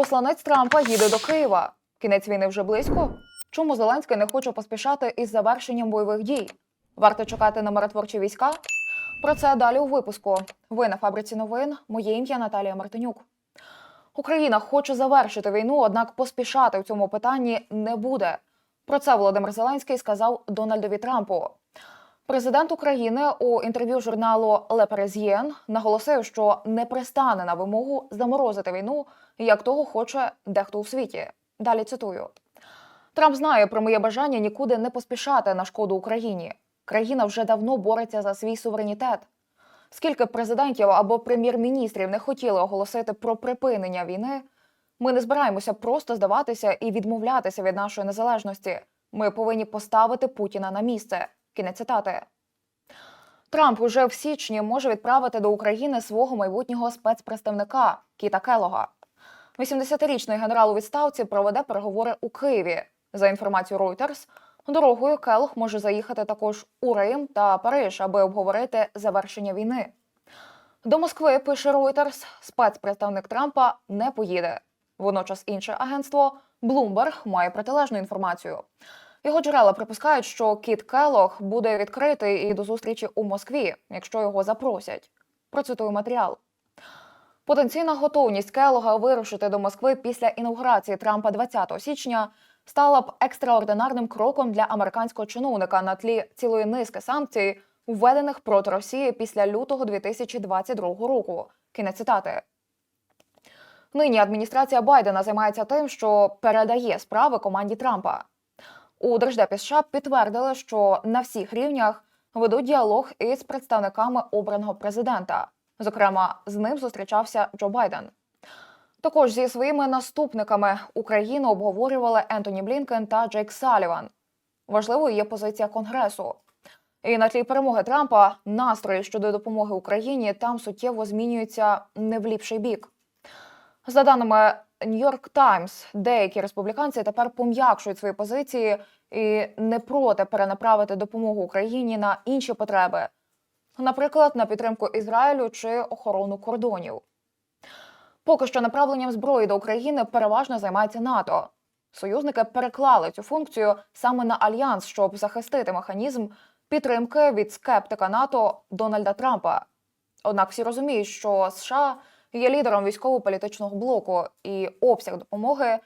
Посланець Трампа їде до Києва. Кінець війни вже близько. Чому Зеленський не хоче поспішати із завершенням бойових дій? Варто чекати на миротворчі війська? Про це далі у випуску. Ви на фабриці новин. Моє ім'я Наталія Мартинюк. Україна хоче завершити війну, однак поспішати в цьому питанні не буде. Про це Володимир Зеленський сказав Дональдові Трампу. Президент України у інтерв'ю журналу Le Parisien наголосив, що не пристане на вимогу заморозити війну, як того хоче дехто у світі. Далі цитую: Трамп знає про моє бажання нікуди не поспішати на шкоду Україні. Країна вже давно бореться за свій суверенітет. Скільки президентів або прем'єр-міністрів не хотіли оголосити про припинення війни, ми не збираємося просто здаватися і відмовлятися від нашої незалежності. Ми повинні поставити Путіна на місце. Кінець цитати. Трамп уже в січні може відправити до України свого майбутнього спецпредставника Кіта Келога. 80-річний генерал у відставці проведе переговори у Києві. За інформацією Reuters, дорогою Келог може заїхати також у Рим та Париж, аби обговорити завершення війни. До Москви пише Reuters, спецпредставник Трампа не поїде. Водночас інше агентство Bloomberg має протилежну інформацію. Його джерела припускають, що Кіт Келог буде відкритий і до зустрічі у Москві, якщо його запросять. Процитую матеріал. Потенційна готовність Келога вирушити до Москви після інаугурації Трампа 20 січня стала б екстраординарним кроком для американського чиновника на тлі цілої низки санкцій, введених проти Росії після лютого 2022 року. Кінець цитати. Нині адміністрація Байдена займається тим, що передає справи команді Трампа. У Держдепі США підтвердили, що на всіх рівнях ведуть діалог із представниками обраного президента. Зокрема, з ним зустрічався Джо Байден. Також зі своїми наступниками Україну обговорювали Ентоні Блінкен та Джейк Саліван. Важливою є позиція Конгресу. І на тлі перемоги Трампа настрої щодо допомоги Україні там суттєво змінюються не в ліпший бік. За даними Нью-Йорк Таймс, деякі республіканці тепер пом'якшують свої позиції і не проти перенаправити допомогу Україні на інші потреби, наприклад, на підтримку Ізраїлю чи охорону кордонів. Поки що направленням зброї до України переважно займається НАТО. Союзники переклали цю функцію саме на альянс, щоб захистити механізм підтримки від скептика НАТО Дональда Трампа. Однак всі розуміють, що США є лідером військово-політичного блоку, і обсяг допомоги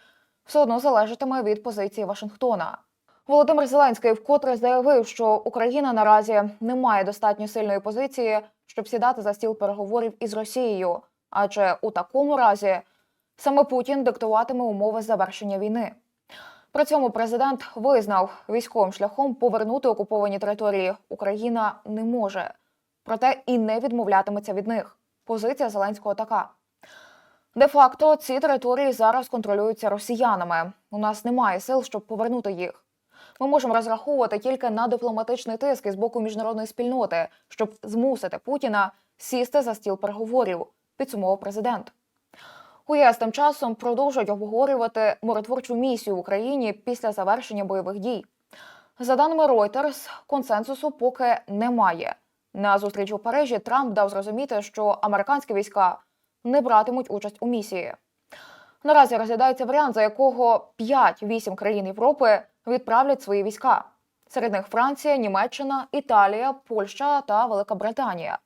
все одно залежатиме від позиції Вашингтона. Володимир Зеленський вкотре заявив, що Україна наразі не має достатньо сильної позиції, щоб сідати за стіл переговорів із Росією, адже у такому разі саме Путін диктуватиме умови завершення війни. При цьому президент визнав, військовим шляхом повернути окуповані території Україна не може, проте і не відмовлятиметься від них. Позиція Зеленського така. Де-факто ці території зараз контролюються росіянами. У нас немає сил, щоб повернути їх. Ми можемо розраховувати тільки на дипломатичний тиск із боку міжнародної спільноти, щоб змусити Путіна сісти за стіл переговорів, підсумував президент. У ЄС тим часом продовжують обговорювати миротворчу місію в Україні після завершення бойових дій. За даними Reuters, консенсусу поки немає. На зустріч у Парижі Трамп дав зрозуміти, що американські війська не братимуть участь у місії. Наразі розглядається варіант, за якого 5-8 країн Європи відправлять свої війська. Серед них Франція, Німеччина, Італія, Польща та Велика Британія.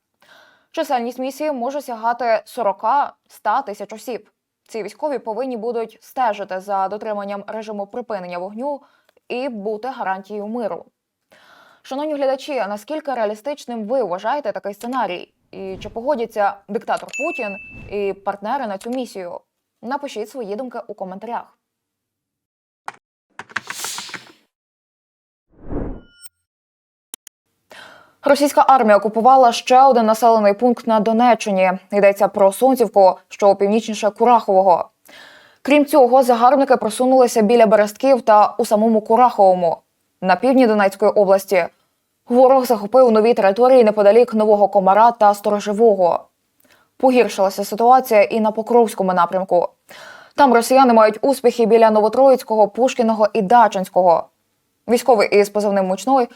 Чисельність місії може сягати 40-100 тисяч осіб. Ці військові повинні будуть стежити за дотриманням режиму припинення вогню і бути гарантією миру. Шановні глядачі, наскільки реалістичним ви вважаєте такий сценарій? І чи погодяться диктатор Путін і партнери на цю місію? Напишіть свої думки у коментарях. Російська армія окупувала ще один населений пункт на Донеччині. Йдеться про Сонцівку, що північніше Курахового. Крім цього, загарбники просунулися біля Берестків та у самому Кураховому. На півдні Донецької області ворог захопив нові території неподалік Нового Комара та Сторожевого. Погіршилася ситуація і на Покровському напрямку. Там росіяни мають успіхи біля Новотроїцького, Пушкіного і Дачинського. Військовий із позивним мучной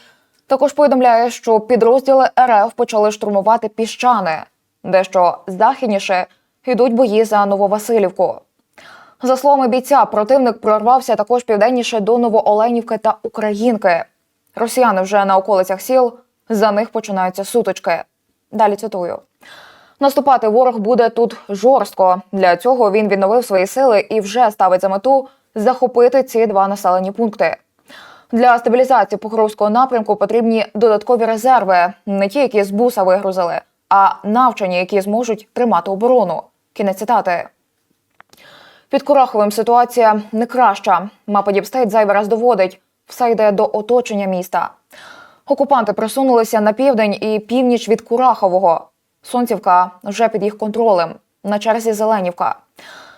також повідомляє, що підрозділи РФ почали штурмувати піщани, дещо західніше йдуть бої за Нововасилівку. За словами бійця, противник прорвався також південніше до Новооленівки та Українки. Росіяни вже на околицях сіл, за них починаються сутички. Далі цитую. Наступати ворог буде тут жорстко. Для цього він відновив свої сили і вже ставить за мету захопити ці два населені пункти. Для стабілізації Покровського напрямку потрібні додаткові резерви, не ті, які з буса вигрузили, а навчені, які зможуть тримати оборону. Кінець цитати. Під Кураховим ситуація не краща. Мапа Діпстейт зайвий раз доводить. Все йде до оточення міста. Окупанти просунулися на південь і північ від Курахового. Сонцівка вже під їх контролем. На черзі Зеленівка.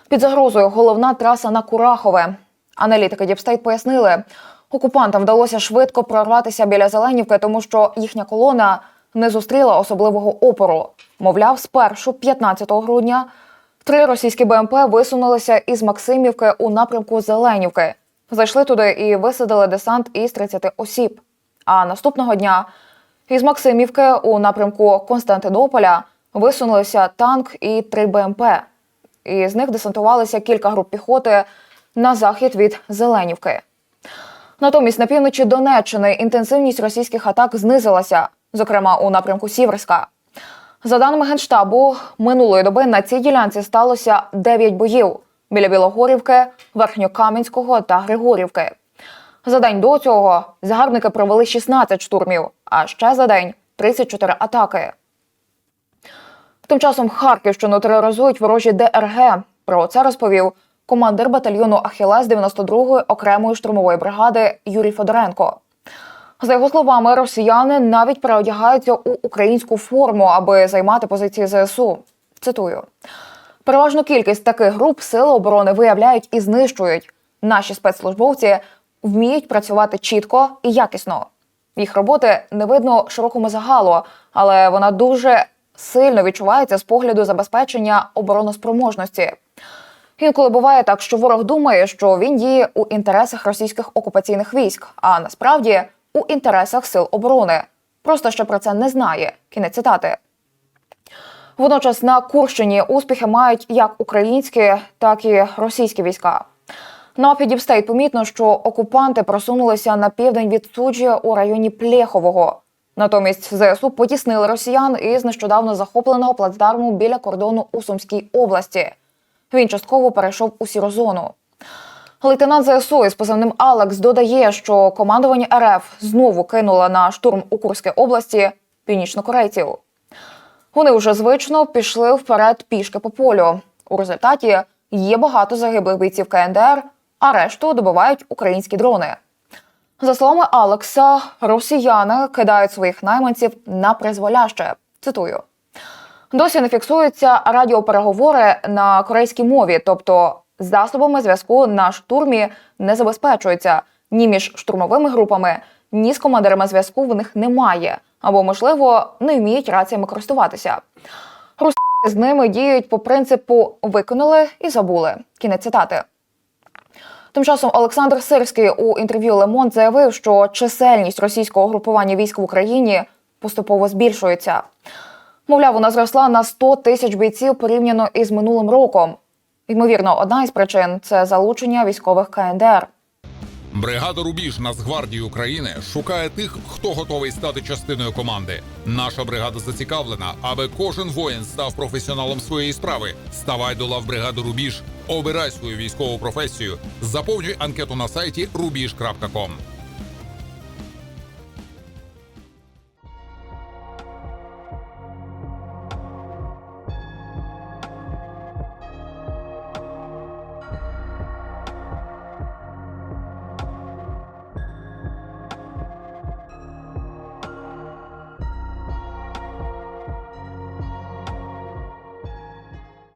Під загрозою головна траса на Курахове. Аналітики Діпстейт пояснили, окупантам вдалося швидко прорватися біля Зеленівки, тому що їхня колона не зустріла особливого опору. Мовляв, спершу, 15 грудня, три російські БМП висунулися із Максимівки у напрямку Зеленівки. Зайшли туди і висадили десант із 30 осіб. А наступного дня із Максимівки у напрямку Константинополя висунулися танк і три БМП. І з них десантувалися кілька груп піхоти на захід від Зеленівки. Натомість на півночі Донеччини інтенсивність російських атак знизилася, зокрема у напрямку Сіверська. За даними Генштабу, минулої доби на цій ділянці сталося 9 боїв біля Білогорівки, Верхньокам'янського та Григорівки. За день до цього загарбники провели 16 штурмів, а ще за день 34 атаки. Тим часом Харківщину тероризують ворожі ДРГ. Про це розповів командир батальйону Ахілес 92-ї окремої штурмової бригади Юрій Федоренко. За його словами, росіяни навіть переодягаються у українську форму, аби займати позиції ЗСУ. Цитую: переважну кількість таких груп сили оборони виявляють і знищують. Наші спецслужбовці вміють працювати чітко і якісно. Їх роботи не видно широкому загалу, але вона дуже сильно відчувається з погляду забезпечення обороноспроможності. Інколи буває так, що ворог думає, що він діє у інтересах російських окупаційних військ, а насправді у інтересах сил оборони. Просто ще про це не знає. Кінець цитати. Водночас на Курщині успіхи мають як українські, так і російські війська. На мапі Діпстейт помітно, що окупанти просунулися на південь від суджі у районі Плєхового. Натомість ЗСУ потіснили росіян із нещодавно захопленого плацдарму біля кордону у Сумській області. Він частково перейшов у сіру зону. Лейтенант ЗСУ із позивним Алекс додає, що командування РФ знову кинуло на штурм у Курській області північнокорейців. Вони вже звично пішли вперед пішки по полю. У результаті є багато загиблих бійців КНДР, а решту добивають українські дрони. За словами Алекса, росіяни кидають своїх найманців на призволяще. Цитую. Досі не фіксуються радіопереговори на корейській мові, тобто засобами зв'язку на штурмі не забезпечуються ні між штурмовими групами, ні з командирами зв'язку в них немає, або, можливо, не вміють раціями користуватися. Русські з ними діють по принципу виконали і забули. Кінець цитати. Тим часом Олександр Сирський у інтерв'ю Лемонт заявив, що чисельність російського групування військ в Україні поступово збільшується. Мовляв, вона зросла на 100 тисяч бійців порівняно із минулим роком. Ймовірно, одна із причин це залучення військових КНДР. Бригада Рубіж Нацгвардії України шукає тих, хто готовий стати частиною команди. Наша бригада зацікавлена, аби кожен воїн став професіоналом своєї справи. Ставай до лав бригади Рубіж, обирай свою військову професію, заповнюй анкету на сайті rubiж.com.